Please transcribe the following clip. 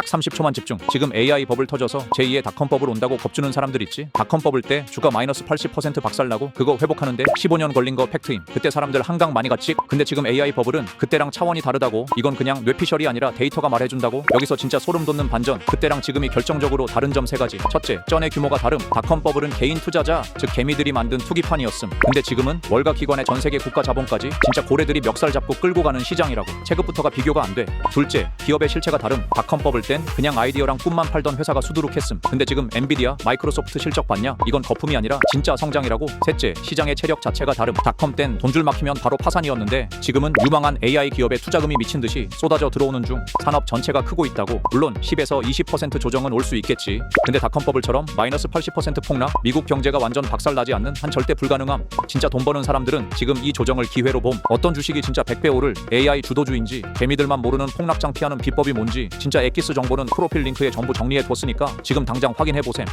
딱 30초만 집중. 지금 AI 버블 터져서 제2의 닷컴 버블 온다고 겁주는 사람들 있지. 닷컴 버블 때 주가 마이너스 80% 박살나고 그거 회복하는데 15년 걸린 거 팩트임. 그때 사람들 한강 많이 갔지. 근데 지금 AI 버블은 그때랑 차원이 다르다고. 이건 그냥 뇌피셜이 아니라 데이터가 말해준다고. 여기서 진짜 소름 돋는 반전. 그때랑 지금이 결정적으로 다른 점 세 가지. 첫째, 전의 규모가 다름. 닷컴 버블은 개인 투자자, 즉 개미들이 만든 투기판이었음. 근데 지금은 월가 기관의 전 세계 국가 자본까지 진짜 고래들이 멱살 잡고 끌고 가는 시장이라고. 체급부터가 비교가 안 돼. 둘째, 기업의 실체가 다름. 닷컴 버블 땐 그냥 아이디어랑 꿈만 팔던 회사가 수두룩했음. 근데 지금 엔비디아, 마이크로소프트 실적 봤냐? 이건 거품이 아니라 진짜 성장이라고. 셋째, 시장의 체력 자체가 다름. 닷컴 땐 돈줄 막히면 바로 파산이었는데 지금은 유망한 AI 기업의 투자금이 미친 듯이 쏟아져 들어오는 중 산업 전체가 크고 있다고. 물론 10에서 20% 조정은 올 수 있겠지. 근데 닷컴 버블처럼 마이너스 80% 폭락, 미국 경제가 완전 박살나지 않는 한 절대 불가능함. 진짜 돈 버는 사람들은 지금 이 조정을 기회로 봄. 어떤 주식이 진짜 100배 오를 AI 주도주인지 개미들만 모르는 폭락장 피하는 비법이 뭔지 진짜 엑기스 정보는 프로필 링크에 전부 정리해 뒀으니까 지금 당장 확인해 보셈.